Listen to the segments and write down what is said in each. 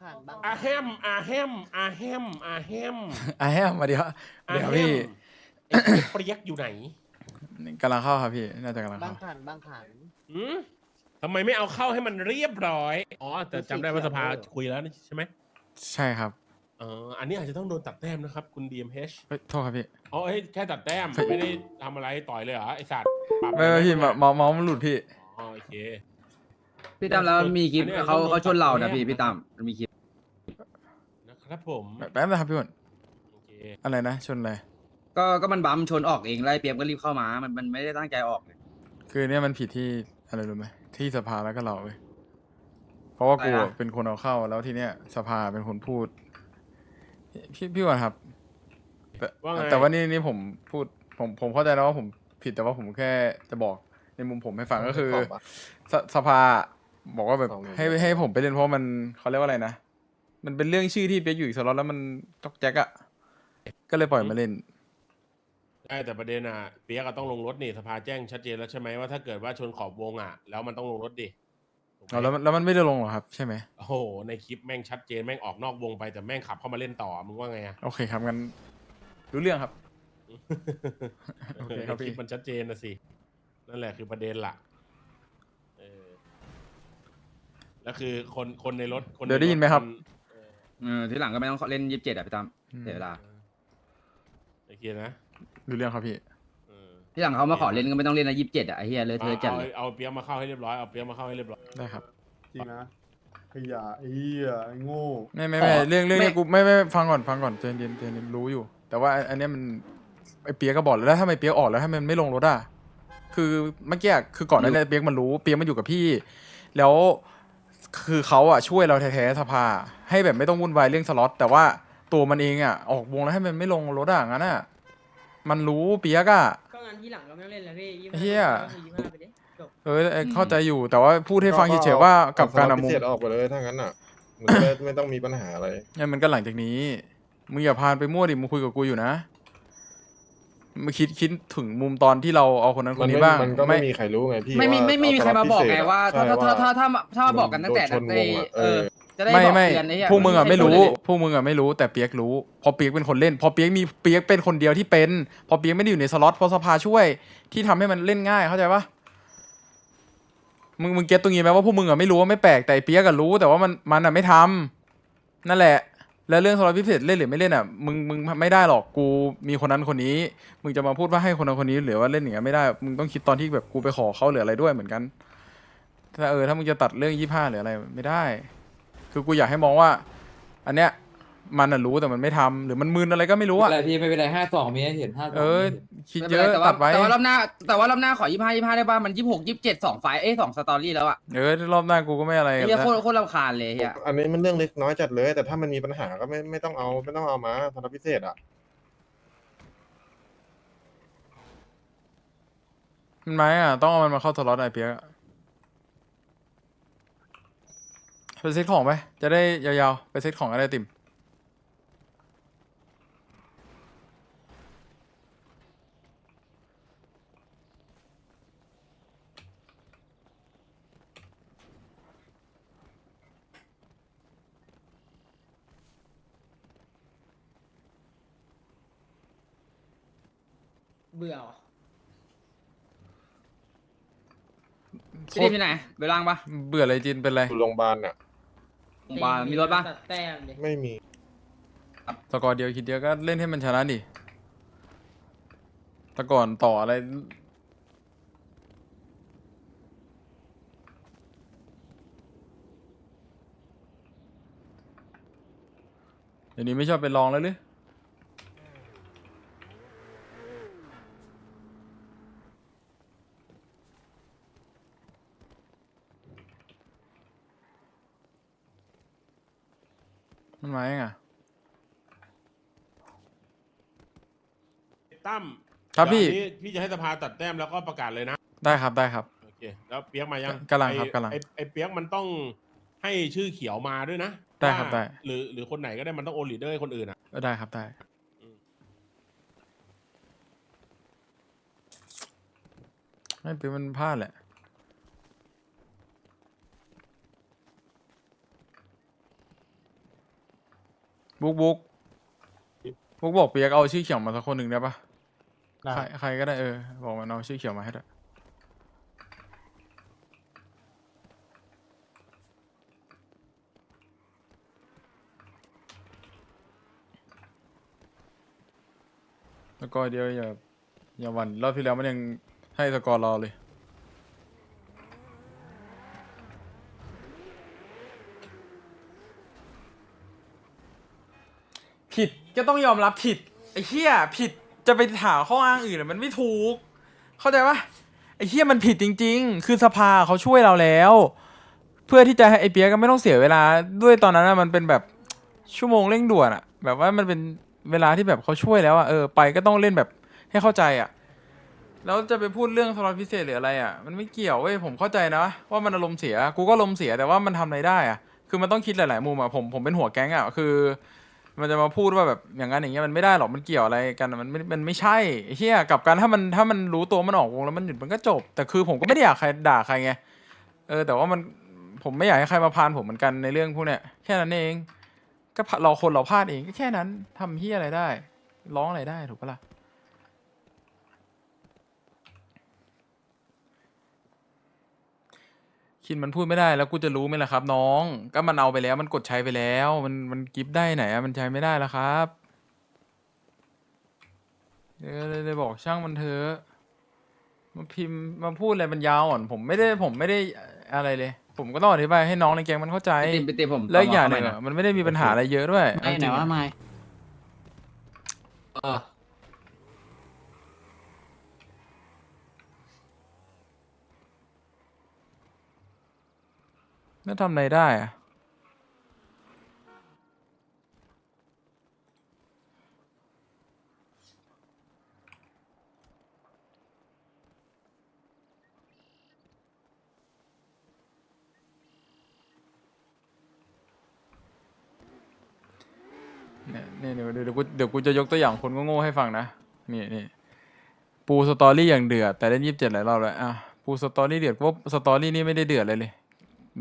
ขันบางอาแฮมอาแฮมอาแฮมอาแฮมอะแฮมมาเดี๋ยวอาเดี๋ยวแฮพี่มไอ้เหี้ยเปรียกอยู่ไหนกำลังเข้าครับพี่น่าจะกำลังบางเข้าขันบางขัน หืมทำไมไม่เอาเข้าให้มันเรียบร้อย อ๋อ แต่จำได้ว่าสีสเขียวภาคุยแล้วนี่ใช่ไหมใช่ครับเอออันนี้อาจจะต้องโดนตัดแต้มนะครับ คุณ DMH เฮ้ยโทษครับพี่ อ๋อเอ้ยแค่ตัดแต้มเฮ้ยไม่ได้ทำอะไรต่อยเลยเหรอ ไอสัตว์ปรับไม่ไม่พี่เลยเมานะเมาเมาส์มันหลุดพี่ อ๋อโอเค พี่ตั้มแล้วมีคลิปอันนี้เขาต้องเขาชนเรานะพี่ต้องพี่ตั้มมันมีคลิปนะ ครับผมแป๊บนะครับพี่อ้วนโอเคอะไรนะชนอะไร ก็ก็มันบัมชนออกเองไล่เปียมก็รีบเข้ามา มันมันไม่ได้ตั้งใจออกเลย คือเนี่ยมันผิดที่อะไรรู้ไหมที่สภาแล้วก็เราเว้ยเพราะว่ากูอะไรนะ เป็นคนเอาเข้าแล้วทีเนี้ยสภาเป็นคนพูด พี่พี่อ้วนครับ แต่ว่าไง แต่ว่านี่นี่ผมพูดผมผมเข้าใจแล้วว่าผมผิดแต่ว่าผมแค่จะบอกในมุมผมให้ฟังก็คือสสภาบอกว่าแบบสองหมื่นให้ให้ผมไปเล่นเพราะมันเขาเรียกว่าอะไรนะ มันเป็นเรื่องชื่อที่เปียกอยู่อีกสล็อตแล้วมันจอกแจ๊กอะก็เลยปล่อยมาเล่นใช่แต่ประเด็นอะเปียกก็ต้องลงรถนี่สภาแจ้งชัดเจนแล้วใช่ไหมว่าถ้าเกิดว่าชนขอบวงอะ แล้วมันต้องลงรถดิถูกไหมเอาแล้วมันแล้วมันไม่ได้ลงหรอครับ ใช่ไหมโอ้โหในคลิปแม่งชัดเจนแม่งออกนอกวงไปแต่แม่งขับเข้ามาเล่นต่อมึงว่าไงอะ โอเคครับงั้นรู้เรื่องครับ โอเคครับในคลิปพี่มันชัดเจนนะสิ นั่นแหละคือประเด็นหลักเออแล้วคือคนคนในรถคนเดี๋ยวได้ยินไหมครับเออ เออทีหลังก็ไม่ต้องเล่นยี่สิบเจ็ดอะพี่ตั้มอืมเสียเวลาโอเคนะรู้เรื่องครับพี่ เออทีหลังเขามาขอเล่นก็ไม่ต้องเล่นนะยี่สิบเจ็ดอะไอ้เหี้ยเลยเธอะจัดเอาเลย เอาเปียกมาเข้าให้เรียบร้อยเอาเปียกมาเข้าให้เรียบร้อย ได้ครับ จริงนะขยะไอ้เหี้ยไอ้โง่ ไม่ไม่ไม่เรื่องเรื่องเนี้ยกูไม่ไม่ฟังก่อนฟังก่อนเจนเย็นเจนเย็นรู้อยู่ แต่ว่าอันอันเนี้ยมันไอเปียกก็บอกแล้วแล้วถ้าไม่เปียกออกแล้วถ้ามันไม่ลงรถอะคือเมื่อกี้อะคือก่อนหนั้านเนยเปียกมันรู้เปียกมันอยู่กับพี่ แล้ว คือเขาอะช่วยเราแท้ๆสภา ให้แบบไม่ต้องวุ่นวายเรื่องสล็อตแต่ว่าตัวมันเองอะออกวงแล้วให้มันไม่ลงรถอะงั้นอะมันรู้เปียกอะ ก็งั้นที่หลังเราไม่ต้องเล่นแล้วพี่ยี่เหี้ย ก็คือยี่ห้าไปดิจบเออเออเข้าใจอยู่แต่ว่าพูดให้ฟังเฉยๆว่ากับการเออะพิมุมเศษออกไปเลยถ้างั้นอะมันจะได้ ไม่ต้องมีปัญหาอะไรเนี่ยมันก็หลังจากนี้ มึงอย่าพานไปมั่วดิ มึงคุยกับกูอยู่นะ มึงคิดคิดถึงมุมตอนที่เราเอาคนนั้นคมันนนี้ไม่บ้างมันก็ไม่มีใครรู้ไงพี่ไม่มีว่าไม่ไม่มีใครมาบอกไงว่าถ้าใช่ถ้าถ้าถ้าถ้าถ้ามาบอกกันตั้งแต่โดชนในวงอะเอเอออ จะได้ไม่บอกไม่เตือนไอ้เหี้ยพวกมึงอะไม่รู้ใช่พวกมึงอะไม่รู้แต่เปียกรู้เพอเปียกเป็นคนเล่น พอเปียกมีเปียกเป็นคนเดียวที่เป็นพอเปียกไม่ได้อยู่ในสล็อตเพราะสภาช่วยที่ทำให้มันเล่นง่ายเข้าใจปะมึงมึงเก็ตตรงนี้ไหมว่าพวกมึงอะไม่รู้ว่าไม่แปลกแต่ไอ้เปียกอะรู้แต่ว่ามันมันอะไม่ทำนั่นแหละ แล้วเรื่องสล็อตพิเศษเล่นหรือไม่เล่นอะมึงมึงไม่ได้หรอกกูมีคนนั้นคนนี้ มึงจะมาพูดว่าให้คนนั้นคนนี้หรือว่าเล่นอย่างเงี้ยไม่ได้มึงต้องคิดตอนที่แบบกูไปขอเขาหรืออะไรด้วยเหมือนกันถ้าเออถ้ามึงจะตัดเรื่องยี่ห้าหรืออะไรไม่ได้ คือกูอยากให้มองว่า อันเนี้ย มันน่ะรู้แต่มันไม่ทำหรือมันมึนอะไรก็ไม่รู้ไม่อะเป็นไรพี่ไม่เป็นไรห้าสองมีให้เห็นห้าสองเออ คิดไม่เยเป็นไรอะแต่ว่าตัดไว้แต่ว่ารอบหน้า แต่ว่ารอบหน้าขอยี่ห้ายี่ห้าได้ป่ะมันยี่หกยี่สิบเจ็ดสองไฟล์เอ้ยสองสตอรี่แล้วอะเออรอบหน้ากูก็ไม่อะไรไอ้กันเหี้ยแล้วโคตรโคตรรำคาญเลยเฮียอันนี้มันเรื่องเล็กน้อยจัดเลย แต่ถ้ามันมีปัญหาก็ไม่ไม่ต้องเอาไม่ต้องเอามาสำหรับพิเศษอะมันไหมอะต้องเอามันมาเข้าสล็อตไอเปียกอะไปเซ็ตของไปจะได้ยาวๆไปเซ็ตของอะไรติ่ม พี่ดิมที่ไหนไปล้างปะเบื่ออะไรจินเป็นไร อยู่โรงพยาบาลอะ โรงพยาบาลมีรถปะตัดแต้มดิไม่มี สกอร์เดียวคิดเดียวก็เล่นให้มันชนะดิแต่ก่อนต่ออะไร เดี๋ยวนี้ไม่ชอบไปลองแล้วหรือ มันมายังอะตั้มครับพี่ เดี๋ยวอันนี้พี่จะให้สภาตัดแต้มแล้วก็ประกาศเลยนะได้ครับได้ครับ โอเคแล้วเปียกมายังกำลังครับไอ้กำลังไอ้ไอ้เปียกมันต้องให้ชื่อเขียวมาด้วยนะได้ครับว่าได้ หรือหรือคนไหนก็ได้มันต้องโอนลีดเดอร์ให้คนอื่นอะ เออได้ครับได้ อืม ไม่เป็นมันพลาดแหละ บุ๊กบุ๊กบุ๊กบอกเปียกเอาชื่อเขียวมาสักคนหนึ่งได้ปะได้ใครใครก็ได้เออบอกมันเอาชื่อเขียวมาให้ด้วยแล้วก็เดี๋ยวอย่าอย่าหวันรอบที่แล้วมันยังให้สกอร์รอเลย ผิดก็ต้องยอมรับผิดไอ้เหี้ยผิดจะไปหาข้ออ้างอื่นอะมันไม่ถูก เข้าใจปะไอ้เหี้ยมันผิดจริง ๆ คือสภาเขาช่วยเราแล้ว เพื่อที่จะให้ไอ้เปียกก็ไม่ต้องเสียเวลา ด้วยตอนนั้นอะมันเป็นแบบชั่วโมงเร่งด่วนอะแบบว่ามันเป็นเวลาที่แบบเขาช่วยแล้วอะเออไปก็ต้องเล่นแบบให้เข้าใจอะแล้วจะไปพูดเรื่องสล็อตพิเศษหรืออะไรอะมันไม่เกี่ยวเว้ยผมเข้าใจนะว่ามันอารมณ์เสียกูก็อารมณ์เสียแต่ว่ามันทำอะไรได้อะคือมันต้องคิดหลายๆมุมอะผมผมเป็นหัวแก๊งอะคือ มันจะมาพูดว่าแบบอย่างนั้นอย่างเงี้ยมันไม่ได้หรอกมันเกี่ยวอะไรกันมันไม่มันไม่ใช่เฮียกับกันถ้ามันถ้ามันรู้ตัวมันออกวงแล้วมันหยุดมันก็จบ แต่คือผมก็ไม่ได้อยากใครด่าใครไงเออแต่ว่ามันผมไม่อยากให้ใครมาพานผมเหมือนกันในเรื่องพวกเนี้ยแค่นั้นเองก็เราคนเราพลาดเองก็แค่นั้นทำเฮียอะไรได้ ร้องอะไรได้ถูกปะล่ะ คิดมันพูดไม่ได้แล้วกูจะรู้ไหมล่ะครับ น้อง ก็มันเอาไปแล้วมันกดใช้ไปแล้ว มันมันกิฟต์ได้ไหนอะมันใช้ไม่ได้แล้วครับเดี๋ยวเลยเลยบอกช่างมันเถอะมาพิมพ์มาพูดอะไรมันยาวอ่อนผมไม่ได้ผมไม่ได้อะไรเลย ผมก็ต้องอธิบายให้น้องในแก๊งมันเข้าใจไปติมไปติมผมแล้วอีกอย่างหต่นึ่งมอะมันไม่ได้มีปัญหาอะไรเยอะด้วยไม่เอาจไหนริงว่าอะไม่เออ แล้วทำอะไรได้อะเนี่ยเดี๋ยวเดี๋ยวกูเดี๋ยวกูจะยกตัวอย่างคนก็โง่ให้ฟังนะ นี่นี่ปูสตอรี่อย่างเดือด แต่เล่นยี่สิบเจ็ดหลายรอบแล้วอะปูสตอรี่เดือดเพราะสตอรี่นี่ไม่ได้เดือดเลยเลย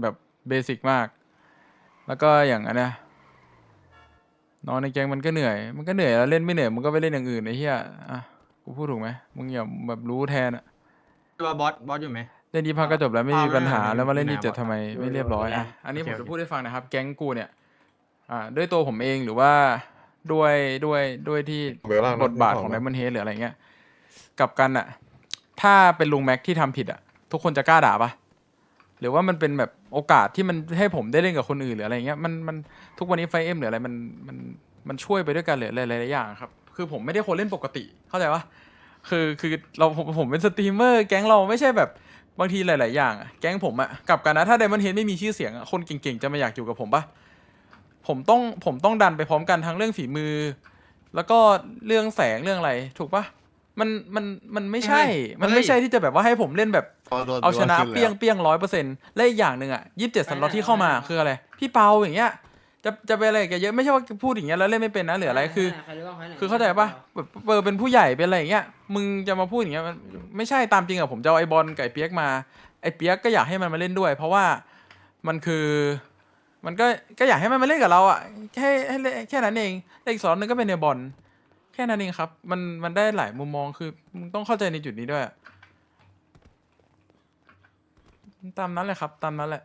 แบบ เบสิกมาก แล้วก็อย่างอันเนี้ยนอนในแก๊งมันก็เหนื่อย มันก็เหนื่อยแล้วเล่นไม่เหนื่อยมันก็ไปเล่นอย่างอื่นไอ้เหี้ยอะกูพูดถูกไหมมึงอย่าแบบรู้แทนอะว่าบอสบอสอยู่ไหม เล่นยี่พักก็จบแล้วไม่มีอ่าปัญหาไม่แล้วมาเล่นไม่ยี่เจ็ดไม่ทำไมไม่เรียบร้อยอะอันนี้โอผเคมจะโอเคพูดให้ฟังนะครับ แก๊งกูเนี่ย อ่า ด้วยตัวผมเองหรือว่าด้วยด้วยด้วยที่เบลล่างนะบทบาทของไม่ไดขอนะมอนเฮดหรืออะไรเงี้ยกลับกันอะถ้าเป็นลุงแม็กที่ทำผิดอะทุกคนจะกล้าด่าปะ หรือว่ามันเป็นแบบโอกาสที่มันให้ผมได้เล่นกับคนอื่นหรืออะไรเงี้ยมันมันทุกวันนี้ไฟเอ็มหรืออะไรมันมันมันช่วยไปด้วยกันหรืออะไรหลายๆอย่างครับ คือผมไม่ได้คนเล่นปกติเข้าใจปะคือคือเราผมผมเป็นสตรีมเมอร์แก๊งเราไม่ใช่แบบบางทีหลาย ๆ อย่างอะแก๊งผมอะกลับกันนะถ้าไดมอนเฮดไม่มีชื่อเสียงอะคนเก่ง ๆ จะมาอยากอยู่กับผมปะผมต้องผมต้องดันไปพร้อมกันทั้งเรื่องฝีมือ แล้วก็เรื่องแสงเรื่องอะไร ถูกปะมันมันมันไม่ใช่ มันไม่ใช่ที่จะแบบว่าให้ผมเล่นแบบ เอาชนะเปี้ยงเปี้ยงร้อยเปอร์เซ็นต์และอีกอย่างหนึ่งอะยี่สิบเจ็ดสล็อตที่เข้ามาคืออะไร พี่เปาอย่างเงี้ยจะจะไปอะไรกับแกเยอะไม่ใช่ว่าพูดอย่างเงี้ยแล้วเล่นไม่เป็นนะหรืออะไรคือใครรู้บ้างใรไหนคือเข้าใจปะแบบเออเป็นผู้ใหญ่เป็นอะไรอย่างเงี้ยมึงจะมาพูดอย่างเงี้ยมันไม่ใช่ตามจริงอะผมจะเอาไอ้บอลกับไอ้เปียกมาไอ้เปียกก็อยากให้มันมาเล่นด้วย เพราะว่ามันคือมันก็ก็อยากให้มันมาเล่นกับเราอะแค่ให้เล่นแค่นั้นเองแล้วอีกสอนหนึงก็เป็นในบอลแค่นั้นเองครับ มันมันได้หลายมุมมองคือมึงต้องเข้าใจในจุดนี้ด้วยอะ ตามนั้นแหละครับ ตามนั้นแหละ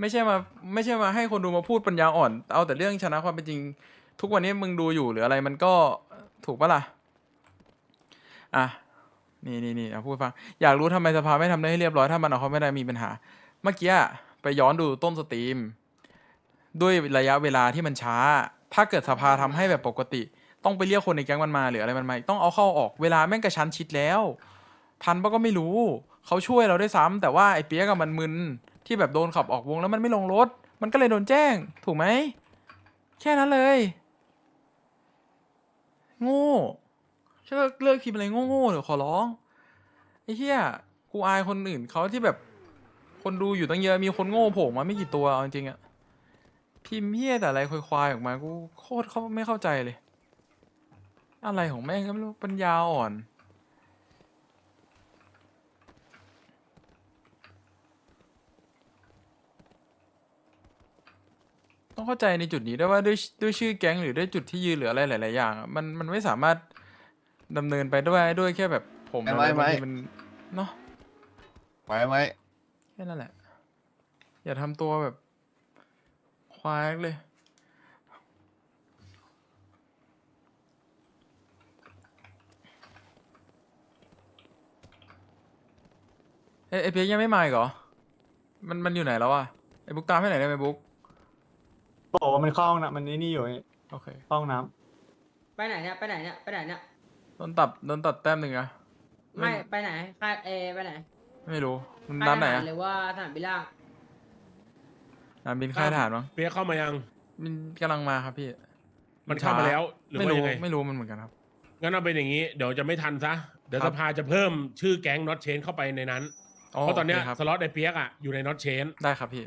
ไม่ใช่มาไม่ใช่มาให้คนดูมาพูดปัญญาอ่อน เอาแต่เรื่องชนะความเป็นจริง ทุกวันนี้มึงดูอยู่หรืออะไรมันก็ถูกปะล่ะ อะ นี่นี่นี่เอาพูดฟัง อยากรู้ทำไมสภาไม่ทำได้ให้เรียบร้อยถ้ามันเอาเขาไม่ได้มีปัญหา เมื่อกี้ไปย้อนดูต้นสตรีม ด้วยระยะเวลาที่มันช้า ถ้าเกิดสภาทำให้แบบปกติ ต้องไปเรียกคนในแก๊งมันมาหรืออะไรมันมาต้องเอาเข้าออกเวลาแม่งกระชั้นชิดแล้ว ทันปะก็ไม่รู้ เขาช่วยเราได้วยซ้ำแต่ว่าไอ้เปียกกับมันมึนที่แบบโดนขับออกวงแล้วมันไม่ลงรถ มันก็เลยโดนแจ้ง ถูกไหม แค่นั้นเลย โง่ช่วยเลิกพิมพ์อะไรโง่ๆเดี๋ยวขอร้องไอ้เหี้ยกูอายคนอื่นเขาที่แบบ คนดูอยู่ตั้งเยอะมีคนโง่โผล่มาไม่กี่ตัวเอาจริงๆอะพิมพ์เหี้ยแต่อะไรควายๆออกมากูโคตรเขาไม่เข้าใจเลย อะไรของแม่งก็ไม่รู้ปัญญาอ่อน ต้องเข้าใจในจุดนี้ด้วยว่าด้วยด้วยชื่อแก๊งหรือด้วยจุดที่ยืนหรืออะไรหลาย ๆ อย่างอะมันมันไม่สามารถดำเนินไปด้วยด้วยแค่แบบผมไม่อะไรไม่บางทีไม่มันเนาะไว้ไหมแค่นั้นแหละ อย่าทำตัวแบบ ควายเลย เอยไอเปียกยังไม่มาอีกเหรอ มันมันอยู่ไหนแล้ววะไอบุ๊กตามให้หน่อยได้ไหมบุ๊ก บอกว่ามันเข้าห้องน้ำมันนี่นี่อยู่ไอ้โอเคเข้าห้องน้ไปไหนเนี่ยไปไหนเนี่ยไปไหนเนี่ยโดนตัดโดนตัดแต้มหนึ่งอะไม่ไม่ไปไหนค่ายเอไปไหนไม่รู้มันค่ายร้านทไหนหารอะหรือว่าสนามบินล่างร้านบินค่ายทหารมั้งเปียกเข้ามายัง มันกำลังมาครับพี่มันเข้ามาแล้ว หรือไม่ว่ารู้ยังไง ไม่รู้มันเหมือนกันครับ งั้นเอาเป็นอย่างนี้ เดี๋ยวจะไม่ทันซะ เดี๋ยวครัสบ ภาจะเพิ่มชื่อแก๊งน็อตเชนเข้าไปในนั้น เพราะตอนเนี้ยโคครับสล็อตไอเปียกอะอยู่ในน็อตเชนได้ครับพี่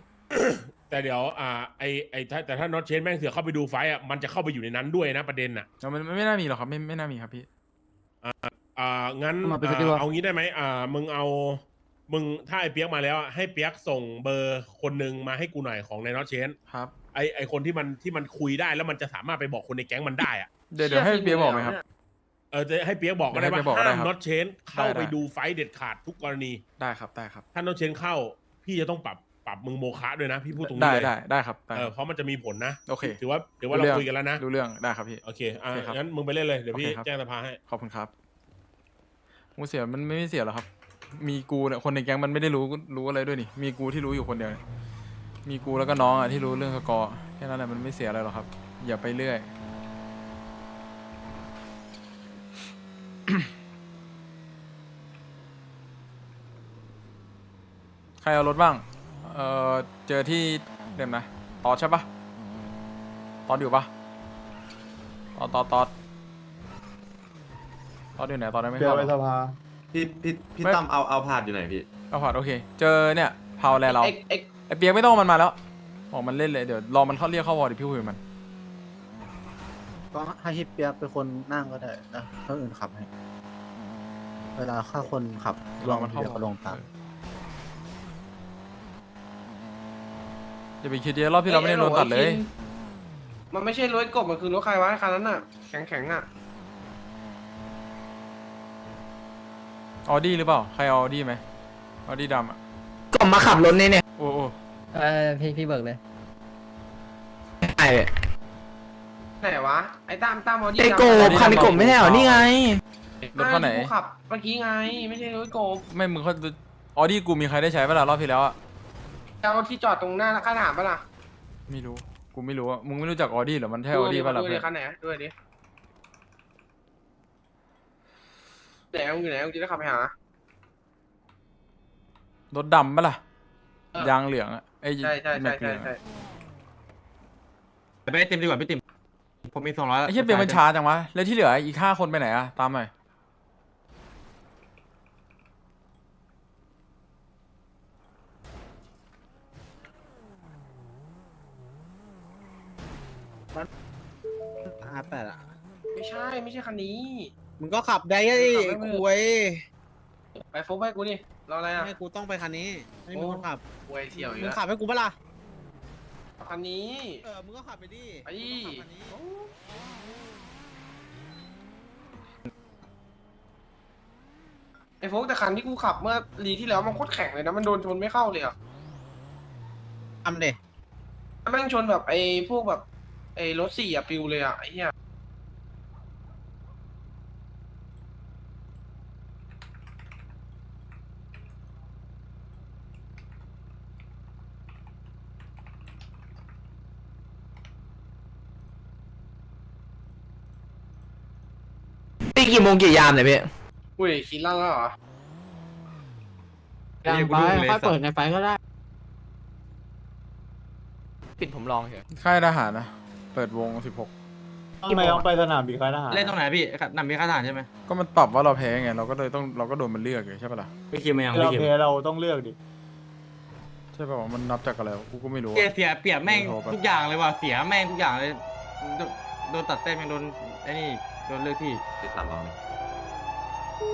แต่เดี๋ยวอ่าไอไอถ้าแต่ถ้าน็อตเชนแม่งเสือกเข้าไปดูไฟต์อะมันจะเข้าไปอยู่ในนั้นด้วยนะประเด็นอะเอามันมันไม่น่ามีหรอกครับ ไม่ไม่น่ามีครับพี่ อ่างั้นมาเป็นอ่าสกิลวะ เอางี้ได้ไหมอ่ามึงเอามึงถ้าไอเปียกมาแล้วอะให้เปียกส่งเบอร์คนหนึ่งมาให้กูหน่อยของในน็อตเชนครับ ไอไอคนที่มันที่มันคุยได้แล้วมันจะสามารถไปบอกคนในแก๊งมันได้อะเดี๋ยวเดี๋ยวให้เปียกบอกไหมครับ เออจะให้เปียกบอกก็ได้เดี๋ยวให้ว่าเปี๊ยกบอกก็ได้ห้ามครับน็อตเชนเข้าได้ไปได้ดูไฟต์เด็ดขาดทุกกรณี ได้ครับได้ครับ ถ้าน็อตเชนเข้าพี่จะต้องปรับ ปรับมึงโมคะด้วยนะ พี่พูดตรงนี้ได้เลยได้ได้ครับได้เอคอรับเพราะมันจะมีผลนะโอเคถือว่าถือว่ารู้เราเรื่องคุยกันแล้วนะรู้เรื่องได้ครับพี่ โอเคอะโอเคครับงั้นมึงไปเล่นเลยเดี๋ยวพี่โอเคครับ แจ้งสภาให้ขอบคุณครับมูเสียมันไม่เสียหรอกครับ มีกูเนี่ยคนในแก๊งมันไม่ได้รู้รู้อะไรด้วยนี่ มีกูที่รู้อยู่คนเดียวเนี่ยมีกูแล้วก็น้องอะที่รู้เรื่องสกอร์แค่นั้นแหละมันไม่เสียอะไรหรอกครับ อย่าไปเรื่อย ใครเอารถบ้างเออเจอที่เดิมนะตอดใช่ปะตอดอยู่ปะตอดตอดตอดตอดอยู่ไหนตอดได้ำไม่เดี๋ยวเข้าไปหรสอภาพี่พี่พี่ไม่ตั้มเอาเอาผ่านอยู่ไหนพี่เอาผ่านโอเค เจอเนี่ยเผาแลเราเอ็กเอ็กไอเปียกไม่ต้องเอามันมาแล้วบอกมันเล่นเลยเดี๋ยวรอมันเข้าเรียกเข้าวอร์ดเดี๋ยวพี่คุยกับมัน ก็ให้ฮิปเปียกเป็นคนนั่งก็ได้นะคนอื่นขับให้ เวลาข้าคนขับลรองมันเดี๋ยวเข้าก็ลงตาม อย่าไปคิดเยอะรอบที่เราไม่ได้โดนตัดเลย มันไม่ใช่รถกบมันคือรถใครวะคันนั้นอะ แข็งแข็งๆอะออดี้หรือเปล่า ใครเอาออดี้ไหมออดี้ดำอะ ก็มาขับรถนี่เนี่ยโอ้โอ้เออพี่พี่เบิกเลย ไอ้ไหนวะไอ้ตั้มตั้มเอาไอ้โกบคันไอ้โกบไม่ใช่เหรอนี่ไง รถคันไหนกูขับเมื่อกี้ไง ไม่ใช่รถกบไม่ มึงเขาออดี้กูมีใครได้ใช้เวลารอบที่แล้วอะ เอาที่จอดตรงหน้าค่ายทหารปะล่ะไม่รู้ กูไม่รู้อะมึงไม่รู้จักออดี้เหรอ มันใช่ออดี้ป่ะล่ะดูเพื่ดิอนคันไหนด้วยดิไหนมึงอยู่ไหนมึงจะได้ขับไปหา รถดำป่ะล่ะ เออ ยางเหลืองอะไอ้ใช่ใช่แม็ใช่กเหใช่ลืองใช่ไปไอติมดีกว่าพี่ติมผมมีสองร้อยไอ้เหี้ยเปียกมันช้าจังวะ แล้วที่เหลืออีกห้าคนไปไหนอะตามหน่อย ห้าแปดอะไม่ใช่ไม่ใช่คันนี้ มึงก็ขับได้ไอ้ขับได้ไหมคุยไปโฟกให้กูดิรออะไรอะ ให้กูต้องไปคันนี้ไม่มีคนขับกูไอเที่ยวอีกมึงแล้วขับให้กูปะล่ะคันนี้ เออมึงก็ขับไปดิไปมึงก็ขับคันนี้ไอโฟกแต่คันที่กูขับเมื่อรีที่แล้วมันโคตรแข็งเลยนะมันโดนชนไม่เข้าเลยอะทำเด็ แม่งชนแบบไอ้พวกแบบ ไอ้รถสี่อะปิวเลยอะไอ้เหี้ยตีกี่โมงกี่ยามเนี่ยพี่อุ้ยคิดลั่นแล้วเหรอยังไปค่อยเปิดในไฟก็ได้ ปิดผมลองเถอะค่ายทหารนะเปิดวงสิบหกทำไมต้องไปสนามบินค่ายทหารเล่นตรงไหนพี่ครับนำมีค่าทหารใช่ไหมก็มันตอบว่าเราแพ้ไงเราก็เลยต้องเราก็โดนมันเลือกเลยใช่ปะล่ะพี่คิมมายังเราพี่คิมเพลเราต้องเลือกดิใช่ป่าวะมันนับจากอะไรวะกูก็ไม่รู้เสียอะ เสียเปรียบแม่งโทรไปทุกอย่างเลยว่ะเสียแม่งทุกอย่างเลยโดนโดนตัดแต้มยังโดนไอ้นี่โดนเลือกที่ ติดตัดเรา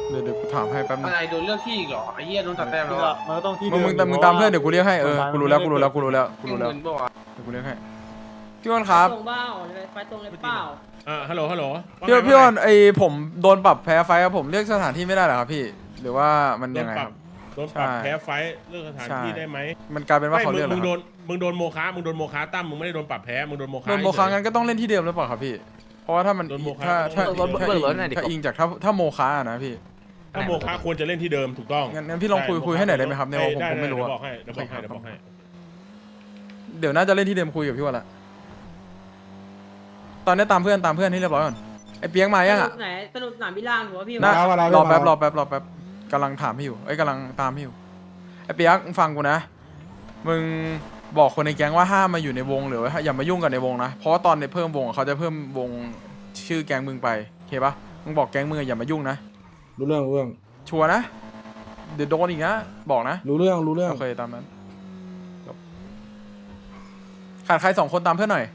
เดี๋ยวเดี๋ยวกูถามให้แป๊บนึงอะไรโดนเลือกที่อีกเหรอไอ้เหี้ยโดนตัดแต้มแล้วก็อะมันก็ต้องที่มึงมึงเดิมึงตามเพื่อนเดี๋ยวกูเรียกให้เออกูรู้แล้วกูรู้แล้วกูรู้แล้วกูเงิรู้แล้วนปะวะเดี๋ยวกูเรียกให้ พี่อ้นครับ ตรงเบ้าไปตรงเลยเปล่าอ่าฮัลโหลฮัลโหลว่าพี่อ้นไงพี่อ้นว่าไงไอผมโดนปรับแพ้ไฟครับผมเลือกสถานที่ไม่ได้เหรอครับพี่ หรือว่ามันโดยันงไงปครัรับ บโดนปรับใช่แพ้ไฟท์เลือกสถานใช่ที่ได้ไหมมันกลายเป็นว่าไม่เขามึเลืงอกเหรมึองคโดรับนมึงโดนโมคะมึงโดนโมคะตั้มมึงไม่ได้โดนปรับแพ้มึงโดนโมคะโดนโมคะเฉย งั้นก็ต้องเล่นที่เดิมหรือเปล่าครับพี่ เพราะว่าถ้ามันโดนโมคะถ้าถ้าก็ต้องถ้าเบิกอิรถหน่อยดิงถ้าอิงจากถ้าถ้าโมคะอะนะพี่ ถ้าโมคะควรจะเล่นที่เดิมถูกต้องงั้นงั้นพี่ลองคุยคุยให้หน่อยได้ไหมครับในวงผมด้ผมไม่รู้เดี๋ยวอะบอกให้เดี๋ยวบอกให้เดี๋ยวบอกให้ เดี๋ยวน่าจะเล่นที่เดิมคุยกับพี่วันละ ตอนนี้ตามเพื่อนตามเพื่อนให้เรียบร้อยก่อนไอ้เปียกมายังสอะนุกไหนสนุกสนามบิล่างถือว่าพี่น่าว่ารอแป๊บรอแป๊บรอแป๊บกำลังถามพี่อยู่ไอ้ยกำลังตามพี่อยู่ไอ้เปียกมึงฟังกูนะ มึงบอกคนในแก๊งว่าห้ามมาอยู่ในวงหรือว่าอย่ามายุ่งกันในวงนะเพราะว่าตอนในเพิ่มวงอะเขาจะเพิ่มวงชื่อแก๊งมึงไปโอเคปะมึงบอกแก๊งมึงอย่ามายุ่งนะรู้เรื่องรู้เรื่องชัวร์นะเดี๋ยวโดนอีกนะบอกนะ รู้เรื่องรู้เรื่อง โอเค ตามนั้นจบขาดใครสองคนตามเพื่อนหน่อย